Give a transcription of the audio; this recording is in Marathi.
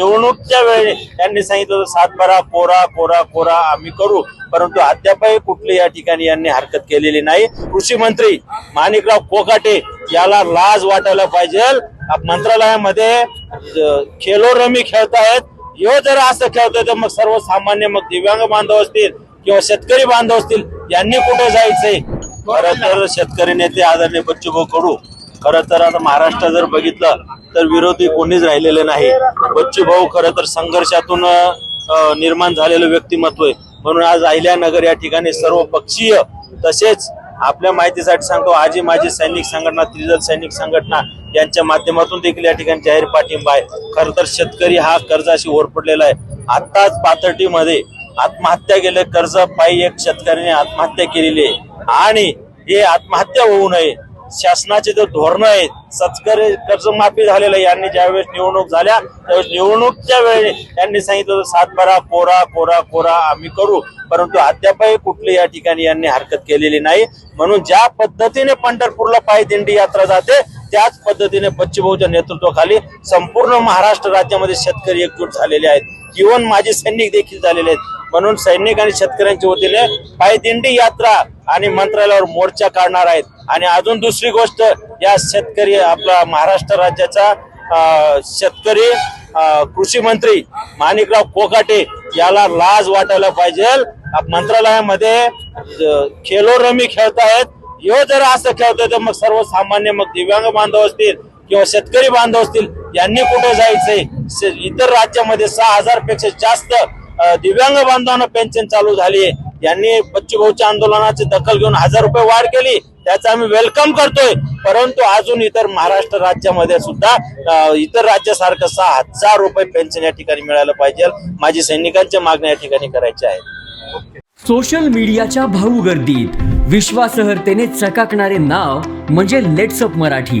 निवडणूकच्या वेळी त्यांनी सांगितलं होतं सातबारा कोरा कोरा कोरा आम्ही करू. परंतु अद्यापही कुठली या ठिकाणी यांनी हरकत केलेली नाही. कृषी मंत्री माणिकराव कोकाटे याला लाज वाटायला पाहिजे. मंत्रालयामध्ये खेलो रमी खेळतायत. ह्यो जर असं खेळतोय तर मग सर्वसामान्य मग दिव्यांग बांधव असतील किंवा शेतकरी बांधव असतील यांनी कुठे जायचंय? खरं तर शेतकरी नेते आदरणीय बच्चूभाऊ कडू खरं तर आता महाराष्ट्र जर बघितलं तर विरोधी कोणीच राहिलेले नाही. बच्चू भाऊ खरं तर संघर्षातून निर्माण झालेलं व्यक्तिमत्व आहे. म्हणून आज अहिल्यानगर या ठिकाणी सर्व पक्षीय तसेच आपल्या माहितीसाठी सांगतो आजी माजी सैनिक संघटना त्रिजल सैनिक संघटना यांच्या माध्यमातून देखील या ठिकाणी जाहीर पाठिंबा आहे. खरं तर शेतकरी हा कर्जाशी ओरपडलेला आहे. आताच पाथर्टीमध्ये आत्महत्या केले कर्ज पायी एक शेतकऱ्याने आत्महत्या केलेली आहे. आणि हे आत्महत्या होऊ नये. शासनाचे जे धोरण आहेत सत्करी कर्जमाफी झालेलं यांनी ज्यावेळेस निवडणूक झाल्या त्यावेळेस निवडणूकच्या वेळी त्यांनी सांगितलं होतं सातबारा कोरा कोरा कोरा आम्ही करू. परंतु अद्यापही कुठली या ठिकाणी यांनी हरकत केलेली नाही. म्हणून ज्या पद्धतीने पंढरपूरला पायदिंडी यात्रा जाते त्याच पद्धतीने बच्चूभाऊच्या नेतृत्वाखाली संपूर्ण महाराष्ट्र राज्यामध्ये शेतकरी एकजूट झालेले आहेत. इव्हन माझे सैनिक देखील झालेले आहेत. म्हणून सैनिक आणि शेतकऱ्यांच्या वतीने पायदिंडी यात्रा आणि मंत्रालयावर मोर्चा काढणार आहेत. आणि अजून दुसरी गोष्ट या शेतकरी आपला महाराष्ट्र राज्याचा शेतकरी कृषी मंत्री माणिकराव कोकाटे याला लाज वाटायला पाहिजे. मंत्रालयामध्ये खेलो रमी खेळतायत. हे जर असं खेळतोय तर मग सर्वसामान्य मग दिव्यांग बांधव असतील किंवा शेतकरी बांधव असतील यांनी कुठे जायचंय? इतर राज्यामध्ये सहा हजारपेक्षा जास्त दिव्यांग बांधवांना पेन्शन चालू झाली आहे यांनी बच्चूभाऊच्या आंदोलनाची दखल घेऊन हजार रुपये वाढ केली त्याचं आम्ही वेलकम करतोय. परंतु अजून इतर महाराष्ट्र राज्यामध्ये सुद्धा इतर राज्यासारखं सहा हजार रुपये पेन्शन या ठिकाणी मिळालं पाहिजे. माझी सैनिकांच्या मागण्या या ठिकाणी करायच्या आहेत. सोशल मीडियाच्या भाऊ गर्दीत. विश्वासार्हतेने चकाकणारे नाव म्हणजे लेट्सअप मराठी.